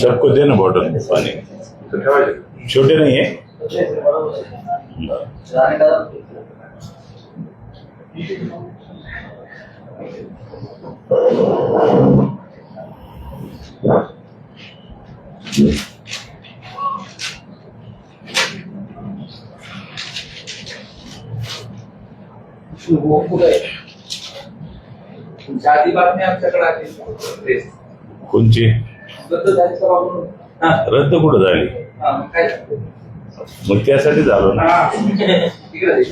सबको दे ना बॉटल पानी। छोटे नहीं है। जाती बातमी कोणची? रद्द हा, कुठं झाली? मग त्यासाठी झालो ना. ठीक आहे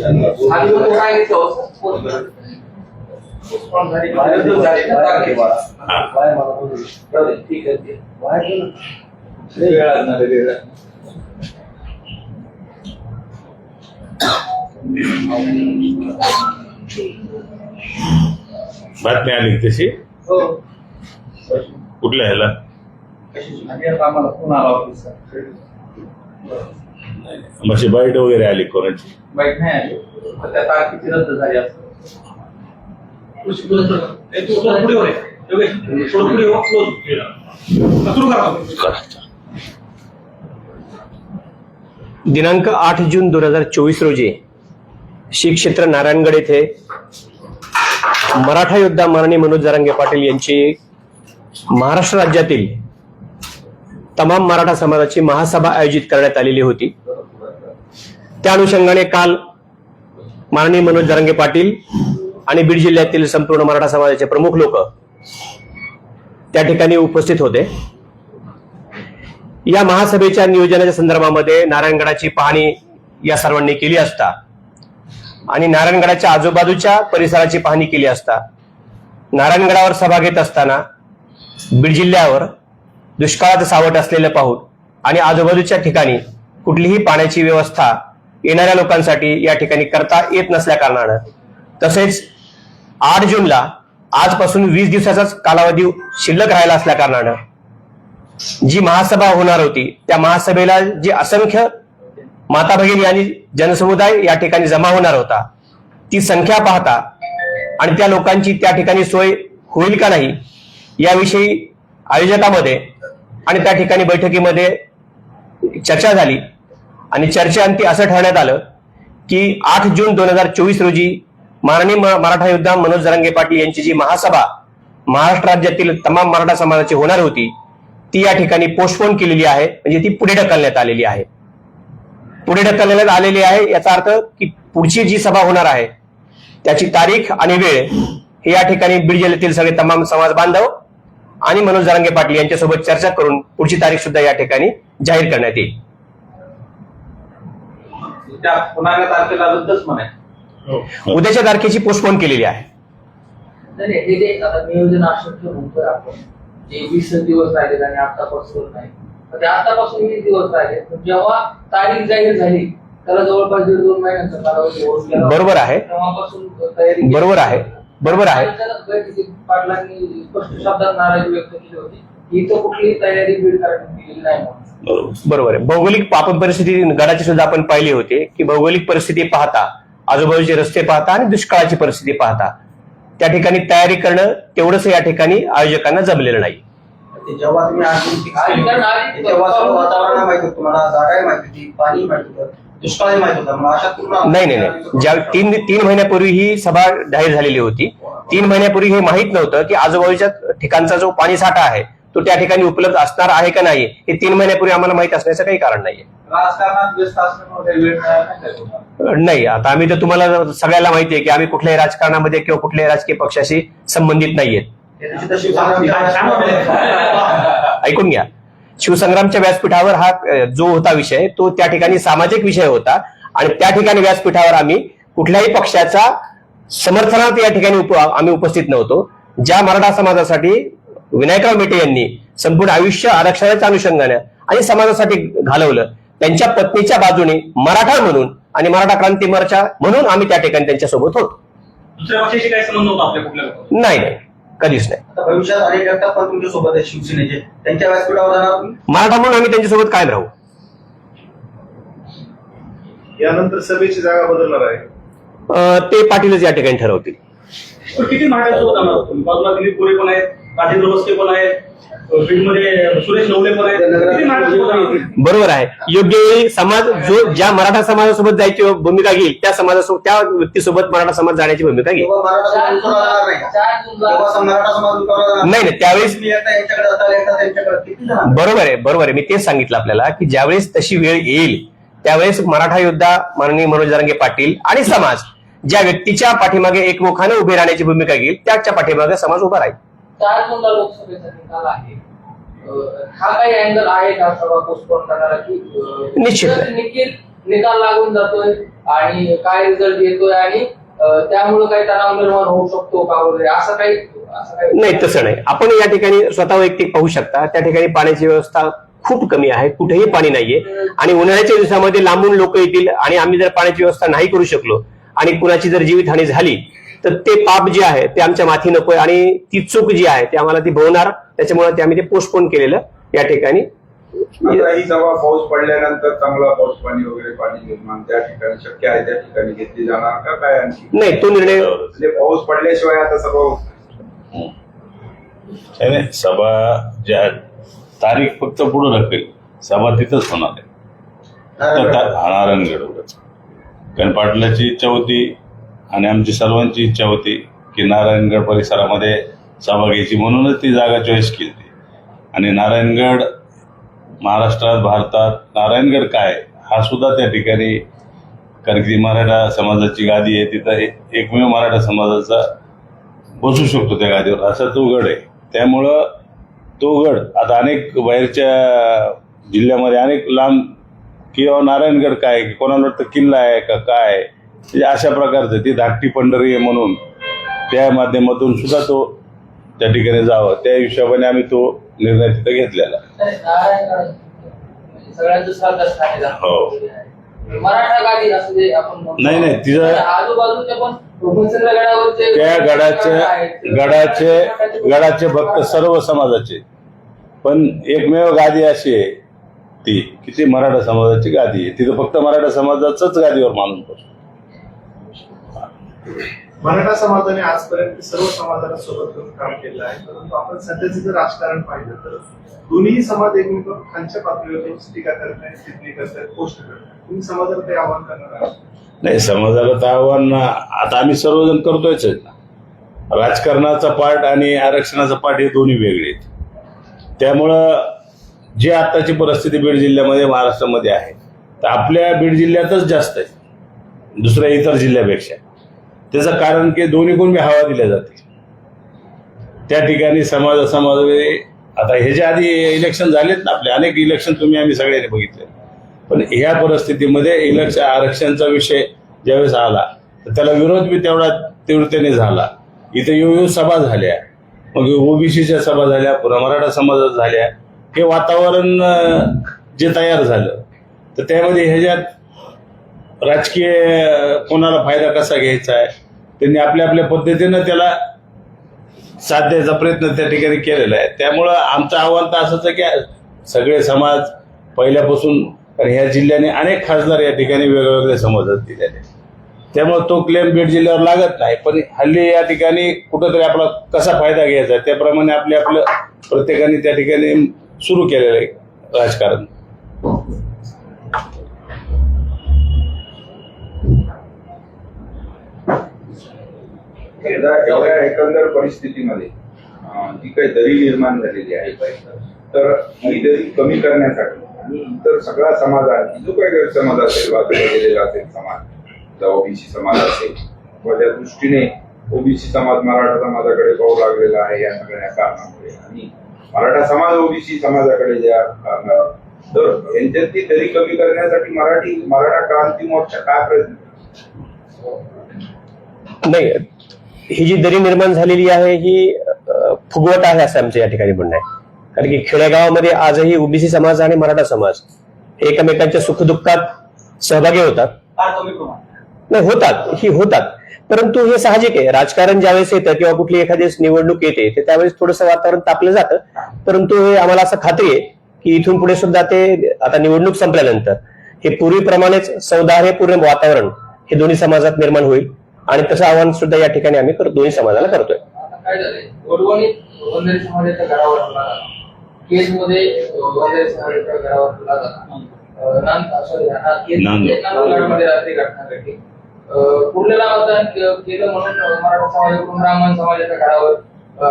ते. वेळ लागणार आहे, वेळ लागणार. बातमी आली तशी हो कुठल्या ह्याला म्हणजे बाईट वगैरे आली कोणाची? बाईक नाही आली. तर त्या तारखेची रद्द झाली असं. दिनांक आठ जून दोन हजार चोवीस रोजी श्री क्षेत्र नारायणगड येथे मराठा योद्धा माननीय मनोज जरांगे पाटील यांची महाराष्ट्र राज्यातील तमाम मराठा समाजाची महासभा आयोजित करण्यात आलेली होती. त्या अनुषंगाने काल माननीय मनोज जरांगे पाटील आणि बीड जिल्ह्यातील संपूर्ण मराठा समाजाचे प्रमुख लोक त्या ठिकाणी उपस्थित होते. या महासभेच्या नियोजनाच्या संदर्भामध्ये नारायणगडाची पाहणी या सर्वांनी केली असता आणि नारायणगडाच्या आजूबाजूच्या परिसराची पाहणी केली असता नारायणगडावर सभा घेत असताना बीड जिल्ह्यावर दुष्काळाचं सावट असलेलं पाहून आणि आजूबाजूच्या ठिकाणी कुठलीही पाण्याची व्यवस्था येणाऱ्या लोकांसाठी या ठिकाणी करता येत नसल्या कारणानं तसेच आठ जूनला आजपासून वीस दिवसाचाच कालावधी शिल्लक राहिला असल्या कारणानं जी महासभा होणार होती त्या महासभेला जे असंख्य माता भगिनी आणि जनसमुदाय या ठिकाणी जमा होणार होता. ती संख्या पाहता आणि त्या लोकांची त्या ठिकाणी सोय होईल का नाही याविषयी आयोजकामध्ये आणि त्या ठिकाणी बैठकीमध्ये चर्चा झाली. आणि चर्चेअंती असं ठरण्यात आलं की आठ जून दोन हजार चोवीस रोजी माननीय म- मराठा योद्धा मनोज जरांगे पाटील यांची जी महासभा महाराष्ट्र राज्यातील तमाम मराठा समाजाची होणार होती ती या ठिकाणी पोस्टपोन केलेली आहे. म्हणजे ती पुढे ढकलण्यात आलेली आहे. पुढे ढकलण्यात आलेली आहे. याचा अर्थ की पुढची जी सभा होणार आहे त्याची तारीख आणि वेळ हे या ठिकाणी बीड जिल्ह्यातील सगळे तमाम समाज बांधव आणि मनोज जरांगे पाटील यांच्यासोबत चर्चा करून पुढची तारीख सुद्धा या ठिकाणी जाहीर करण्यात येईल. म्हणाय उद्याच्या तारखेची पोस्टपोन केलेली आहे. हे नियोजन असं म्हणतोय आपण जे वीस दिवस राहिले आणि आतापासून नाही ते आतापासून वीस दिवस राहिले? पण जेव्हा तारीख जाहीर झाली त्याला जवळपास दीड दोन महिन्यांचा कालावधी बरोबर आहे. तेव्हापासून तयारी. बरोबर आहे. बरोबर आहे. पाटलांनी स्पष्ट शब्दात नाराजी व्यक्त केली होती की इथं कुठलीही तयारी बीड करण्यात केलेली नाही म्हणून. बरोबर. बरोबर आहे. भौगोलिक आपण परिस्थिती गडाची सुद्धा आपण पाहिली होती की भौगोलिक परिस्थिती पाहता आजूबाजूचे रस्ते पाहता आणि दुष्काळाची परिस्थिती पाहता त्या ठिकाणी तयारी करणं तेवढंच या ठिकाणी आयोजकांना जमलेलं नाही. ते जेव्हा तुम्ही आधी fix केली आणि कारण होती, आधी- तेव्हा सर्व वातावरण माहीत होतं तुम्हाला जागाही माहीत होती पाणी माहीत होतं दुष्काळही माहीत होता. मग अशा पूर्ण नाही नाही नाही. ज्या तीन तीन महिन्यापूर्वी ही सभा जाहीर झालेली होती तीन महिन्यापूर्वी हे माहीत नव्हतं की आजूबाजूच्या ठिकाणचा जो पाणी साठा आहे तो त्या ठिकाणी उपलब्ध असणार आहे का नाही हे तीन महिन्यापूर्वी आम्हाला माहीत असण्याचं काही कारण नाहीये. नाही आता आम्ही तर तुम्हाला सगळ्याला माहिती आहे की आम्ही कुठल्याही राजकारणामध्ये किंवा कुठल्याही राजकीय पक्षाशी संबंधित नाहीयेत. ऐकून घ्या. शिवसंग्रामच्या व्यासपीठावर हा जो होता विषय तो त्या ठिकाणी सामाजिक विषय होता आणि त्या ठिकाणी व्यासपीठावर आम्ही कुठल्याही पक्षाचा समर्थनात या ठिकाणी उप- आम्ही उपस्थित नव्हतो. ज्या मराठा समाजासाठी विनायकराव मेटे यांनी संपूर्ण आयुष्य आरक्षणाच्या अनुषंगाने आणि समाजासाठी घालवलं त्यांच्या पत्नीच्या बाजूने मराठा म्हणून आणि मराठा क्रांती मोर्चा म्हणून आम्ही त्या ठिकाणी त्यांच्यासोबत होतो. दुसऱ्या पक्षाशी काही संबंध नव्हता आपल्या कुठल्या? लोकांचा. नाही नाही. कधीच नाही. आता भविष्यात अनेक जगताप पण तुमच्यासोबत आहे शिवसेनेचे. त्यांच्या व्यासपीठावर जाणार तुम्ही? मराठा म्हणून आम्ही त्यांच्यासोबत कायम राहू. यानंतर सभेची जागा बदलणार आहे. अं, ते पाटीलच या ठिकाणी ठरवतील. पण किती जाणार तुम्ही? बाजूला दिलीप गोरे पण आहेत राजेंद्र बसके पण आहेत. बरोबर आहे. योग्य वेळी समाज जो ज्या मराठा समाजासोबत जायची भूमिका घेईल त्या समाजासोबत त्या व्यक्तीसोबत मराठा समाज जाण्याची भूमिका घेईल. नाही नाही, नाही, त्यावेळेस- बरोबर आहे बरोबर आहे. मी तेच सांगितलं आपल्याला की ज्यावेळेस तशी वेळ येईल त्यावेळेस मराठा योद्धा माननीय मनोज जरांगे पाटील आणि समाज ज्या व्यक्तीच्या पाठीमागे एकमुखाने उभे राहण्याची भूमिका घेईल त्याच्या पाठीमागे समाज उभा राहील. चार जूनला लोकसभेचा निकाल आहे. हा काही अँगल आहे का सभा पोस्टपोन करणारा की निश्चित. निखिल निकाल लागून जातोय आणि काय रिझल्ट येतोय आणि त्यामुळे काही तणाव निर्माण होऊ शकतो का वगैरे असं काही असं काही नाही तसं नाही. आपण या ठिकाणी स्वतः वैयक्तिक पाहू शकता. त्या ठिकाणी पाण्याची व्यवस्था खूप कमी आहे. कुठेही पाणी नाहीये. आणि उन्हाळ्याच्या दिवसामध्ये लांबून लोक येतील आणि आम्ही जर पाण्याची व्यवस्था नाही करू शकलो आणि कुणाची जर जीवितहानी झाली तर ते पाप जे आहे ते आमच्या माथी नकोय आणि ती चूक जी आहे ती आम्हाला ती भोवणार. त्याच्यामुळे ते आम्ही ते पोस्टपोन केलेलं या ठिकाणी. ही सभा पाऊस पडल्यानंतर चांगला पाऊस पाणी वगैरे पाणी निर्माण त्या ठिकाणी शक्य आहे त्या ठिकाणी घेतली जाणार का काय आणखी? नाही तो निर्णय म्हणजे पाऊस पडल्याशिवाय आता सर्व नाही. नाही, सभा ज्या तारीख फक्त पुढे ढकल सभा तिथंच होणार आहे. हा, नारायणगडवरच कारण पाटलाची इच्छा होती आणि आमची सर्वांची इच्छा होती की नारायणगड परिसरामध्ये सभा घ्यायची म्हणूनच ती जागा चॉईस केली आणि नारायणगड महाराष्ट्रात भारतात नारायणगड काय हा सुद्धा त्या ठिकाणी कारण की मराठा समाजाची गादी आहे तिथं एकमेव मराठा समाजाचा बसू शकतो त्या गादीवर. असा तो गड आहे. त्यामुळं तो गड आता अनेक बाहेरच्या जिल्ह्यामध्ये अनेक लांब किंवा नारायणगड काय कोणाला वाटतं किल्ला आहे का काय म्हणजे अशा प्रकारचं ती धाकटी पंढरी आहे म्हणून त्या माध्यमातून सुद्धा तो त्या ठिकाणी जावं. त्या हिशोबाने आम्ही तो निर्णय तिथं घेतलेला. म्हणजे हो. नाही, नाही, तिथं- त्या गडाचे गडाचे गडाचे भक्त सर्व समाजाचे. पण एकमेव गादी अशी आहे ती की ती मराठा समाजाची गादी आहे. तिथं फक्त मराठा समाजाचाच गादीवर मानून बसतो. मराठा समाजाने आजपर्यंत सर्व समाजाला सोबत घेऊन काम केलं आहे परंतु आपण सध्याचं जर राजकारण पाहिलं तर दोन्ही समाज एकमेकांवर खालच्या पातळीवर टीका करतायत टिप्पणी करतायत पोस्ट करतायत तुम्ही समाजाला काही आव्हान करणार आहात? नाही समाजाला तर आव्हान आता आम्ही सर्वजण करतोयच ना. राजकारणाचा पार्ट आणि आरक्षणाचा पार्ट हे दोन्ही वेगळे आहेत. त्यामुळं जी आताची परिस्थिती बीड जिल्ह्यामध्ये महाराष्ट्रामध्ये आहे तर आपल्या बीड जिल्ह्यातच जास्त आहे दुसऱ्या इतर जिल्ह्यापेक्षा. त्याचं कारण की दोन्ही बी हवा दिल्या जाते त्या ठिकाणी समाज समाज आता ह्याच्या आधी इलेक्शन झालेत ना आपले अनेक इलेक्शन तुम्ही आम्ही सगळ्यांनी बघितले. पण ह्या परिस्थितीमध्ये इलेक्शन आरक्षणचा विषय ज्यावेळेस आला तर त्याला विरोध बी तेवढा तीव्रतेने झाला. इथे येऊ सभा झाल्या. मग ओबीसीच्या सभा झाल्या पुन्हा मराठा समाजात झाल्या. हे वातावरण जे तयार झालं तर त्यामध्ये ह्याच्यात राजकीय कोणाला फायदा कसा घ्यायचा आहे? त्यांनी आपल्या आपल्या पद्धतीनं त्याला साधण्याचा प्रयत्न त्या ठिकाणी केलेला आहे. त्यामुळं आमचं आव्हान तर असंच आहे की सगळे समाज पहिल्यापासून कारण ह्या जिल्ह्याने अनेक खासदार या ठिकाणी वेगवेगळे समाजात दिलेले त्यामुळं त्यामुळे तो क्लेम बीड जिल्ह्यावर लागत नाही पण हल्ली या ठिकाणी कुठंतरी आपला कसा फायदा घ्यायचा त्याप्रमाणे आपले आपलं प्रत्येकाने त्या ठिकाणी सुरू केलेलं आहे राजकारण. एवढ्या एवढ्या एकंदर परिस्थितीमध्ये जी काही दरी निर्माण झालेली आहे तर ही दरी कमी करण्यासाठी आणि इतर सगळा समाज आहे जो काही समाज असेल बाजूला गेलेला असेल समाज ओबीसी समाज असेल किंवा त्या दृष्टीने ओबीसी समाज मराठा समाजाकडे पाहू लागलेला आहे या सगळ्या कारणामुळे. आणि मराठा समाज ओबीसी समाजाकडे ज्या कारणाने तर यांच्यातली दरी कमी करण्यासाठी मराठी मराठा क्रांती मोर्चा काय प्रयत्न नाही ही जी दरी निर्माण झालेली आहे ही फुगवट आहे असं आमचं या ठिकाणी म्हणणं आहे. कारण की खेडेगावामध्ये आजही ओबीसी समाज आणि मराठा समाज एकमेकांच्या सुखदुःखात सहभागी होतात. नाही होतात. ही होतात. परंतु हे साहजिक आहे. राजकारण ज्यावेळेस येतं किंवा कुठली एखादी निवडणूक येते ते त्यावेळेस थोडंसं वातावरण तापलं जातं. परंतु हे आम्हाला असं खात्री आहे की इथून पुढे सुद्धा ते आता निवडणूक संपल्यानंतर हे पूर्वीप्रमाणेच सौदार्यपूर्ण वातावरण हे दोन्ही समाजात निर्माण होईल. आणि तसं आव्हान सुद्धा या ठिकाणी आम्ही दोन्ही समाजाला करतोय. काय झालंय? मतदान के- केलं म्हणून मराठा समाजाकडून ब्राह्मण समाजाच्या घरावर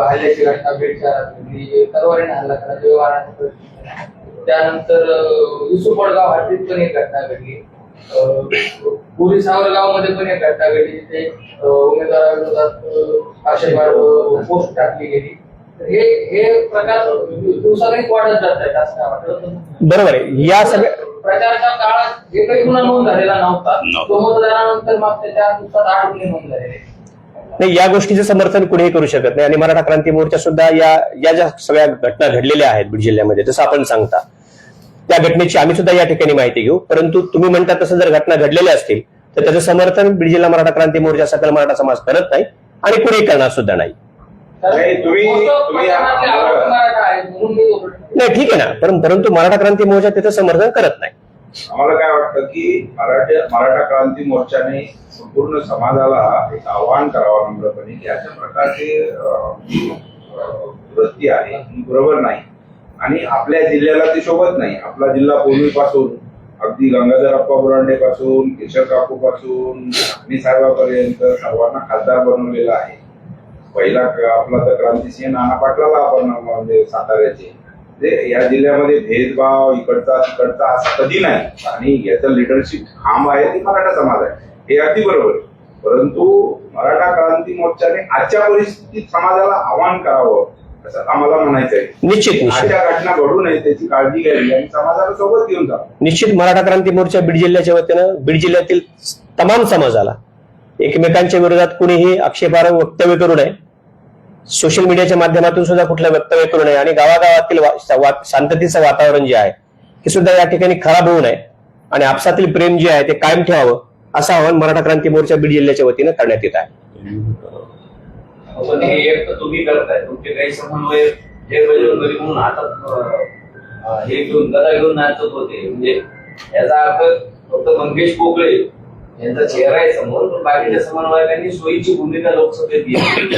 हल्ल्याची घटना तलवारीने हल्ला. त्यानंतर अं, युसुफ वडगाव हद्दीत पण एक घटना घडली. पुरी पण एक घटना घडली जिथे अं, उमेदवाराविरोधात पोस्ट टाकली गेली. तर हे हे प्रकार दिवसागणिक वाढत जात आहेत असं काय वाटतं. बरोबर आहे. या सगळ्या प्रचाराच्या काळात एकही गुन्हा नोंद झालेला नव्हता. नव्हता. तो मतदानानंतर मागच्या चार दिवसात आठ गुन्हे नोंद झालेले नाही या गोष्टीचं समर्थन कुणीही करू शकत नाही. आणि मराठा क्रांती मोर्चा सुद्धा या या ज्या सगळ्या घटना घडलेल्या आहेत बीड जिल्ह्यामध्ये जसं आपण सांगता. त्या घटनेची आम्ही सुद्धा या ठिकाणी माहिती घेऊ. परंतु तुम्ही म्हणता तसं जर घटना घडलेल्या असतील तर त्याचं समर्थन बीड जिल्हा मराठा क्रांती मोर्चा सकल मराठा समाज करत नाही आणि कुणीही करणार सुद्धा नाही. नाही, ठीक आहे ना. परं- परंतु मराठा क्रांती मोर्चा त्याचं समर्थन करत नाही. आम्हाला काय वाटतं की मराठा मराठा क्रांती मोर्चाने संपूर्ण समाजाला एक आवाहन करावं नम्रपणे की अशा प्रकारचे वृत्ती आहे ही बरोबर नाही. आणि आपल्या जिल्ह्याला ते शोभत नाही. आपला जिल्हा पूर्वीपासून अगदी गंगाधर अप्पा बुरांडे पासून केशव काकू पासून साहेबापर्यंत सर्वांना खासदार बनवलेला आहे. पहिला आपला तर क्रांतिसिंह नाना पाटलाला आपण म्हणजे साताऱ्याचे. म्हणजे या जिल्ह्यामध्ये भेदभाव इकडचा तिकडचा असं कधी नाही. आणि याचं लिडरशिप खांब आहे ते मराठा समाज आहे. हे अगदी बरोबर. आहे. परंतु मराठा क्रांती मोर्चाने आजच्या परिस्थितीत समाजाला आवाहन करावं आम्हाला म्हणायचं आहे निश्चित निश्चित. अशा घटना घडू नये त्याची काळजी घ्यावी. आणि समाजाला सोबत घेऊन जावं निश्चित मराठा क्रांती मोर्चा बीड जिल्ह्याच्या वतीनं बीड जिल्ह्यातील तमाम समाजाला एकमेकांच्या विरोधात कुणीही आक्षेपार्ह वक्तव्य करू नये. सोशल मीडियाच्या माध्यमातून सुद्धा कुठलं वक्तव्य करू नये. आणि गावागावातील शांततेचं वातावरण जे आहे हे सुद्धा या ठिकाणी खराब होऊ नये. आणि आपसातील प्रेम जे आहे ते कायम ठेवावं असं आवाहन मराठा क्रांती मोर्चा बीड जिल्ह्याच्या वतीनं करण्यात येत आहे. पण हे एक तर तुम्ही करताय. तुमचे काही समन्वय जे बजरंगबली म्हणून हातात हे घेऊन गदा घेऊन नाचत होते. म्हणजे याचा अर्थ फक्त मंगेश पोकळे यांचा चेहरा आहे समोर पण बाकीच्या समन्वयकांनी सोयीची भूमिका लोकसभेत घेतली.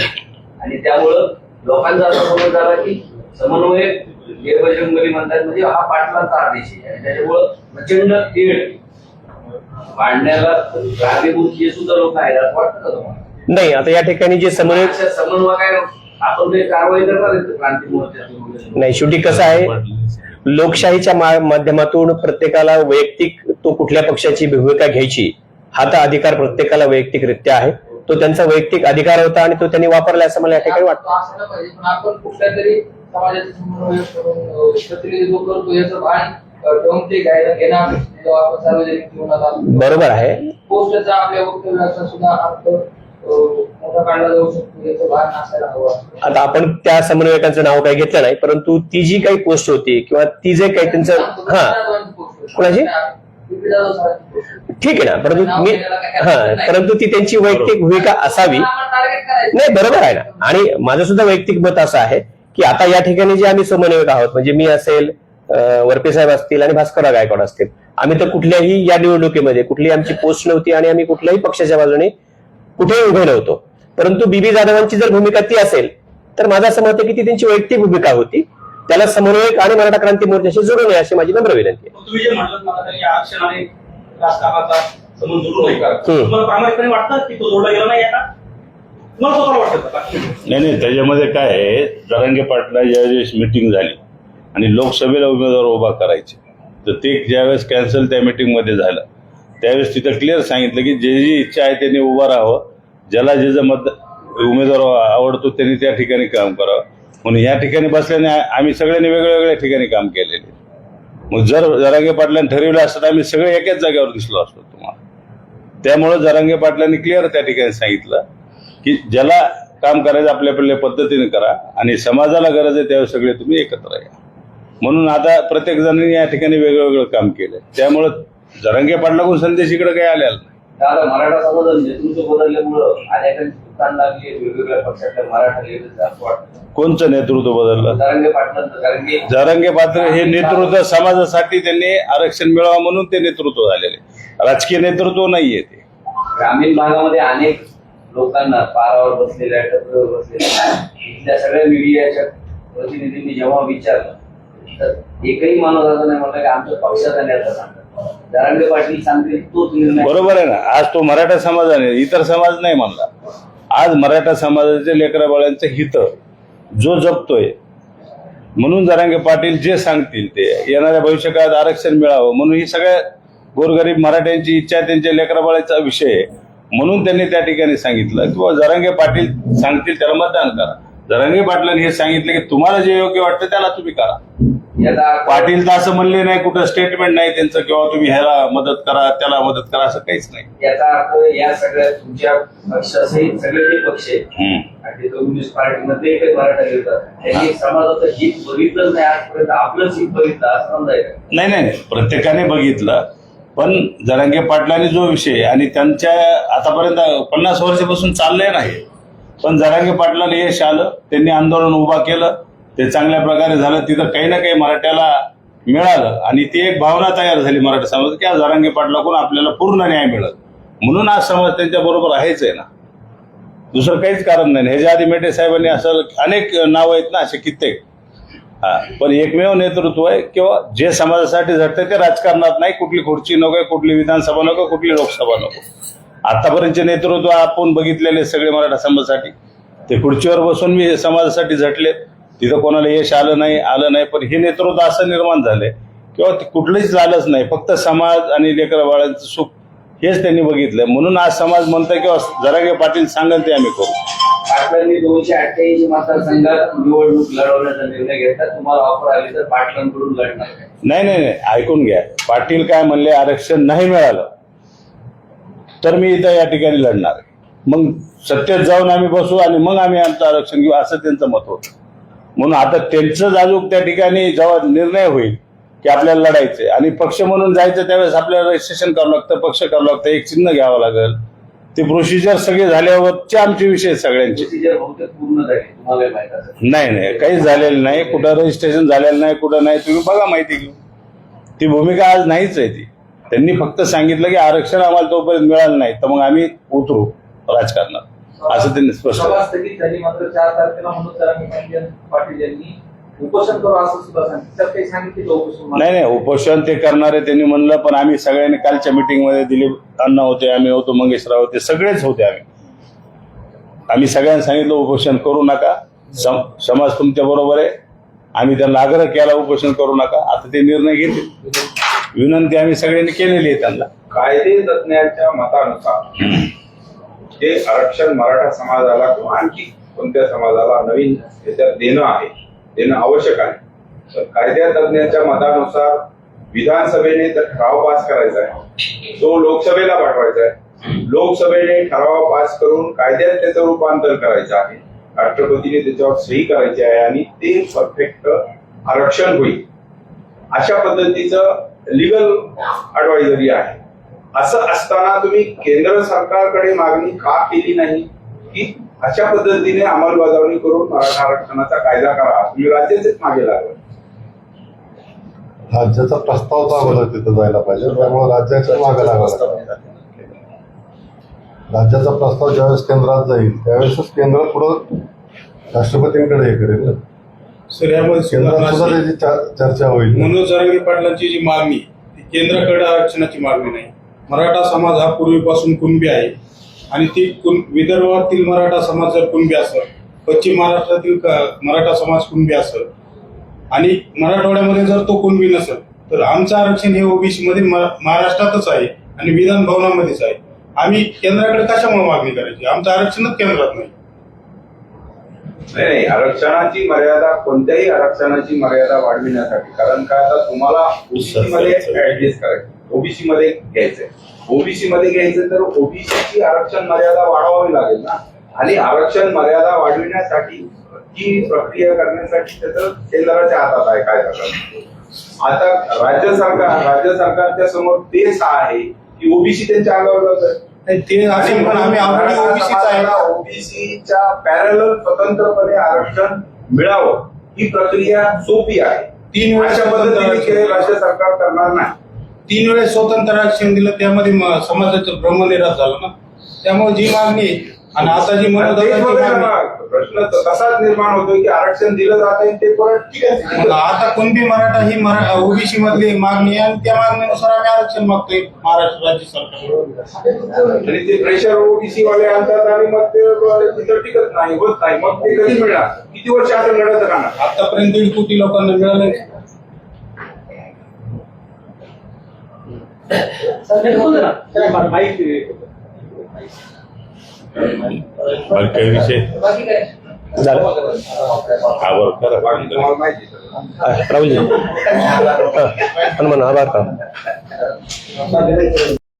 आणि त्यामुळं लोकांचा असा समज झाला की समन्वय हे बजरंगबली म्हणतात म्हणजे हा पाटलांचा आदेश आहे. आणि त्याच्यामुळं प्रचंड तेढ मांडण्याला कारणीभूत हे सुद्धा लोक आहेत असं वाटतं का तुम्हाला? नाही आता या ठिकाणी जे समन्वय नाही शेवटी कसं आहे लोकशाहीच्या माध्यमातून प्रत्येकाला वैयक्तिक तो कुठल्या पक्षाची भूमिका घ्यायची हा तर अधिकार प्रत्येकाला वैयक्तिकरित्या आहे. तो त्यांचा वैयक्तिक अधिकार होता आणि तो त्यांनी वापरला असं मला या ठिकाणी वाटतं. जीवनाला बरोबर आहे. पोस्टचा आपल्या वक्तव्याचा सुद्धा अर्थ अं, मोठा काढला जाऊ शकतो याचं भान असायला हवं आता आपण त्या समन्वयकांचं नाव काही घेतलं नाही परंतु ती जी काही पोस्ट होती किंवा ती जे काही त्यांचं हा. कोणाची? ठीक आहे ना परंतु मी हा परंतु ती त्यांची वैयक्तिक भूमिका असावी. नाही बरोबर आहे ना. आणि माझं सुद्धा वैयक्तिक मत असं आहे की आता या ठिकाणी जे आम्ही समन्वयक आहोत म्हणजे मी असेल अं, वरपे साहेब असतील आणि भास्करराव गायकवाड असतील. आम्ही तर कुठल्याही या निवडणुकीमध्ये कुठलीही आमची पोस्ट नव्हती आणि आम्ही कुठल्याही पक्षाच्या बाजूने कुठेही उभे नव्हतो. परंतु बीबी जाधवांची जर भूमिका ती असेल तर माझं असं मत आहे की ती त्यांची वैयक्तिक भूमिका होती. त्याला समन्वयक आणि मराठा क्रांती मोर्चाशी जोडू नये अशी माझी नम्र विनंती आहे. तुम्ही जे म्हटलं मला तरी आरक्षण आणि राजकारणाचा संबंध जोडू नये हम्म. तुम्हाला प्रामाणिकपणे वाटतं की तो जोडला गेला नाही आता? तुम्हाला स्वतःला वाटतं का? नाही नाही त्याच्यामध्ये काय आहे जरांगे पाटला ज्यावेळेस मिटिंग झाली आणि लोकसभेला उमेदवार उभा करायचे तर ते ज्यावेळेस कॅन्सल त्या मीटिंगमध्ये झालं त्यावेळेस तिथं क्लिअर सांगितलं की जे जी इच्छा आहे त्यांनी उभं राहावं. ज्याला जे जे मत उमेदवार आवडतो त्यांनी त्या ठिकाणी काम करावं. म्हणून या ठिकाणी बसल्याने आम्ही सगळ्यांनी वेगळ्या वेगळ्या ठिकाणी काम केलेले. मग जर जरांगे पाटलांनी ठरवलं असतं तर आम्ही सगळे एकाच जागेवर दिसलो असतो तुम्हाला. त्यामुळं जरांगे पाटलांनी क्लिअर त्या ठिकाणी सांगितलं की ज्याला काम करायचं आपल्या आपल्या पद्धतीने करा आणि समाजाला गरज आहे त्यावेळेस सगळे तुम्ही एकत्र या. म्हणून आता प्रत्येक जणांनी या ठिकाणी वेगळं वेगळं काम केलं त्यामुळं जरांगे पाटलाकडून संदेश इकडे काही आलेला नाही. दादा मराठा समाज नेतृत्व बदलल्यामुळं अनेकांची दुकान लागली वेगवेगळ्या पक्षातल्या मराठा लेडीज असं वाटतं. कोणचं नेतृत्व बदललं? तरंगे पाटलांचं कारण की जरांगे पात्र हे नेतृत्व समाजासाठी त्यांनी आरक्षण मिळावं म्हणून ते नेतृत्व झालेले. राजकीय नेतृत्व नाहीये ते. ग्रामीण भागामध्ये अनेक लोकांना पारावर बसलेल्या टपरीवर बसलेल्या इथल्या सगळ्या मीडियाच्या प्रतिनिधींनी जेव्हा विचारलं तर एकही माणूस असं नाही म्हटलं की आमच्या पक्षाचा नेता सांगतात पाटील सांगतील तोच निर्णय. बरोबर आहे ना. आज तो मराठा समाजाने इतर समाज नाही म्हणला आज मराठा समाजाचे लेकरा बाळांचं हित जो जपतोय म्हणून जरांगे पाटील जे सांगतील ते येणाऱ्या भविष्यकाळात आरक्षण मिळावं म्हणून ही सगळ्या गोरगरीब मराठ्यांची इच्छा त्यांच्या लेकरा बाळाचा विषय आहे म्हणून त्यांनी त्या ठिकाणी सांगितलं. किंवा जरांगे पाटील सांगतील त्याला मतदान करा. जरांगे पाटलांनी हे सांगितलं की तुम्हाला जे योग्य वाटतं त्याला तुम्ही करा. पाटील तर असं म्हणले नाही कुठं स्टेटमेंट नाही त्यांचं किंवा तुम्ही ह्याला मदत करा त्याला मदत करा असं काहीच नाही याचा अर्थ या सगळ्या तुमच्या पक्षासहित सगळे जे पक्ष आहेत हम्म. आणि ते कम्युनिस्ट पार्टीमध्ये काही मराठा घेतात त्यांनी समाजाचं हित बघितलंच नाही आजपर्यंत आपलंच हित बघितलं असं नाही नाही. प्रत्येकाने बघितलं पण जरांगे पाटलांनी जो विषय आणि त्यांच्या आतापर्यंत पन्नास वर्षापासून चाललंय नाही पण जरांगे पाटलाला यश आलं त्यांनी आंदोलन उभा केलं ते चांगल्या प्रकारे झालं तिथं काही ना काही मराठ्याला मिळालं. आणि ती एक भावना तयार झाली मराठा समाज की आज जरांगे पाटलाकडून आपल्याला पूर्ण न्याय मिळत म्हणून आज समाज त्यांच्या बरोबर आहेच आहे ना. दुसरं काहीच कारण नाही. ह्याच्या आधी मेटे साहेबांनी असं अनेक नावं आहेत ना असे कित्येक. पण एकमेव नेतृत्व आहे किंवा जे समाजासाठी झटतं ते राजकारणात नाही कुठली खुर्ची नको कुठली विधानसभा नको कुठली लोकसभा नको. आतापर्यंतचे नेतृत्व आपण बघितलेले सगळे मराठा समाजासाठी. ते खुर्चीवर बसून मी समाजासाठी झटले तिथं कोणाला यश आलं नाही आलं नाही पण हे नेतृत्व असं निर्माण झालंय. किंवा ते कुठलंच झालंच नाही फक्त समाज आणि लेकर बाळांचं सुख हेच त्यांनी बघितलं म्हणून आज समाज म्हणतं किंवा जरांगे पाटील सांगेल ते आम्ही करू. पाटलांनी दोनशे अठ्ठ्याऐंशी मतदारसंघात निवडणूक लढवण्याचा निर्णय घेतला. तुम्हाला ऑफर आली तर पाटलांकडून लढणार काय? नाही नाही नाही. ऐकून घ्या. पाटील काय म्हणले आरक्षण नाही मिळालं तर मी इथं या ठिकाणी लढणार. मग सत्तेत जाऊन आम्ही बसू आणि मग आम्ही आमचं आरक्षण घेऊ असं त्यांचं मत होतं. म्हणून आता त्यांचं अजून त्या ठिकाणी जेव्हा निर्णय होईल की आपल्याला लढायचंय आणि पक्ष म्हणून जायचं त्यावेळेस आपल्याला रजिस्ट्रेशन करावं लागतं पक्ष करावं लागतं एक चिन्ह घ्यावं लागेल. ते प्रोसिजर सगळे झाल्यावरचे आमचे विषय सगळ्यांचे. नाही नाही काहीच झालेलं नाही. कुठं रजिस्ट्रेशन झालेलं नाही कुठं नाही तुम्ही बघा माहिती घेऊ ती भूमिका आज नाहीच आहे ती. त्यांनी फक्त सांगितलं की आरक्षण आम्हाला तोपर्यंत मिळालं नाही तर मग आम्ही उतरू राजकारणात. असं त्यांनी स्पष्ट नाही नाही उपोषण ते करणारे त्यांनी म्हणलं पण आम्ही सगळ्यांनी कालच्या meeting मध्ये दिलीप अण्णा होते आम्ही होतो मंगेशराव होते सगळेच होते आम्ही. आम्ही सगळ्यांना सांगितलं उपोषण करू नका. सम- समाज तुमच्या बरोबर आहे. आम्ही त्यांना आग्रह केला उपोषण करू नका. आता ते निर्णय घेतील. विनंती आम्ही सगळ्यांनी केलेली आहे त्यांना. कायदे तज्ञांच्या मतानुसार हे आरक्षण मराठा समाजाला किंवा आणखी कोणत्या समाजाला नवीन याच्यात देणं आहे देणं आवश्यक आहे. तर कायद्या तज्ज्ञांच्या मतानुसार विधानसभेने तर ठराव पास करायचा आहे. तो लोकसभेला पाठवायचा आहे. लोकसभेने ठराव पास करून कायद्यात त्याचं रूपांतर करायचं आहे. राष्ट्रपतीने त्याच्यावर सही करायची आहे आणि ते परफेक्ट आरक्षण होईल. अशा पद्धतीचं लिगल अडवायझरी आहे. असं असताना तुम्ही केंद्र सरकारकडे मागणी का केली नाही? की अशा पद्धतीने अंमलबजावणी करून मराठा आरक्षणाचा कायदा करा. तुम्ही राज्याचेच मागे लागला. राज्याचा प्रस्ताव तर अगोदर तिथं जायला पाहिजे. त्यामुळे राज्याच्या मागे लागतं. राज्याचा प्रस्ताव ज्यावेळेस केंद्रात जाईल त्यावेळेसच केंद्र पुढं राष्ट्रपतींकडे हे करेल. ना. सर यामध्ये केंद्रात सुद्धा त्याची चर्चा होईल. मनोज जरांगे पाटलांची जी मागणी ती केंद्राकडे आरक्षणाची मागणी नाही. मराठा समाज हा पूर्वीपासून कुणबी आहे. आणि ती कुण विदर्भातील मराठा समाज जर कुणबी असेल पश्चिम महाराष्ट्रातील मराठा समाज कुणबी असेल आणि मराठवाड्यामध्ये जर तो कुणबी नसेल तर आमचं आरक्षण हे ओबीसी मध्ये महा- महाराष्ट्रातच आहे आणि विधान भवनामध्येच आहे. आम्ही केंद्राकडे कशामुळे मागणी करायची? आमचं आरक्षणच केंद्रात नाही. नाही आरक्षणाची मर्यादा कोणत्याही आरक्षणाची मर्यादा वाढविण्यासाठी. कारण काय आता तुम्हाला ऍडजस्ट करायचं. ओबीसी मध्ये घ्यायचंय. ओबीसी मध्ये घ्यायचं तर ओबीसीची आरक्षण मर्यादा वाढवावी लागेल ना? आणि आरक्षण मर्यादा वाढविण्यासाठी ती प्रक्रिया करण्यासाठी त्याचं केंद्राच्या हातात आहे काय करतात आता राज्य सरकार राज्य सरकारच्या समोर तेच आहे की ओबीसी त्यांच्या अंगावर जात ओबीसीच्या पॅरल स्वतंत्रपणे आरक्षण मिळावं ही प्रक्रिया सोपी आहे. तीन केले राज्य सरकार करणार नाही. तीन वेळेस स्वतंत्र आरक्षण दिलं त्यामध्ये समाजाचं भ्रमनिराश झालं ना. त्यामुळे जी मागणी आणि आता जी ना, प्रश्न तसाच निर्माण होतोय की आरक्षण दिलं जात ते परत ठीक आहे. आता कुणबी मराठा ही ओबीसी मधली मागणी आहे आणि त्या मागणीनुसार आम्ही आरक्षण मागतोय महाराष्ट्र राज्य सरकार आणि ते प्रेशर ओबीसी वाले आणतात आणि मग ते टिकत नाही होत नाही. मग ते कधी मिळणार? किती वर्ष आता लढत राहणार? आतापर्यंत दीड कोटी लोकांना मिळाले बाकी काही विषय झालं करा. हा, राहुलजी हा, हनुमान आभार का